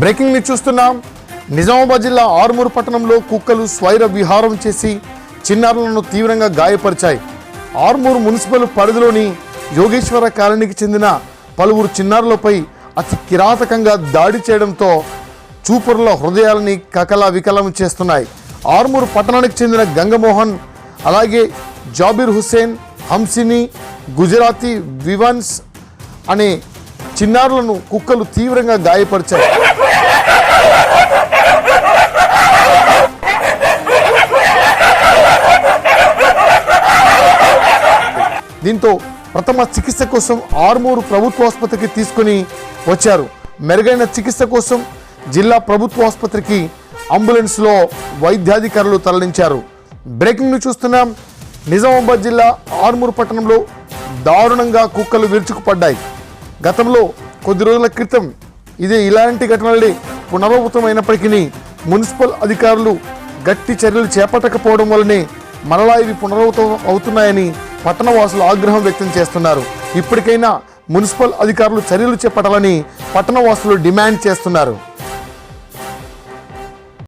Breaking news చూస్తున్నాం. నిజామాబాద్ జిల్లా ఆరుమూరు పట్టణంలో కుక్కలు స్వైర విహారం చేసి చిన్నారులను తీవ్రంగా గాయపరిచాయి. ఆర్మూరు మున్సిపల్ పరిధిలోని యోగేశ్వర కాలనీకి చెందిన పలువురు చిన్నారులపై అతి కిరాతకంగా దాడి చేయడంతో చూపురుల హృదయాలని కకలా వికలం చేస్తున్నాయి. ఆర్మూరు పట్టణానికి చెందిన గంగమోహన్ అలాగే జాబిర్ హుస్సేన్ హంసిని గుజరాతీ వివన్స్ అనే చిన్నారులను కుక్కలు తీవ్రంగా గాయపరిచాయి. దీంతో ప్రథమ చికిత్స కోసం ఆర్మూరు ప్రభుత్వ ఆసుపత్రికి తీసుకుని వచ్చారు. మెరుగైన చికిత్స కోసం జిల్లా ప్రభుత్వ ఆసుపత్రికి అంబులెన్స్లో వైద్యాధికారులు తరలించారు. బ్రేకింగ్ న్యూస్ చూస్తున్నాం. నిజామాబాద్ జిల్లా ఆర్మూరు పట్టణంలో దారుణంగా కుక్కలు విరుచుకుపడ్డాయి. గతంలో కొద్ది రోజుల క్రితం ఇదే ఇలాంటి ఘటనలే పునరావృతమైనప్పటికీ మున్సిపల్ అధికారులు గట్టి చర్యలు చేపట్టకపోవడం వల్లనే మరలా ఇవి పునరావృతం అవుతున్నాయని పట్టణవాసులు ఆగ్రహం వ్యక్తం చేస్తున్నారు. ఇప్పటికైనా మున్సిపల్ అధికారులు చర్యలు చేపట్టాలని పట్టణవాసులు డిమాండ్ చేస్తున్నారు.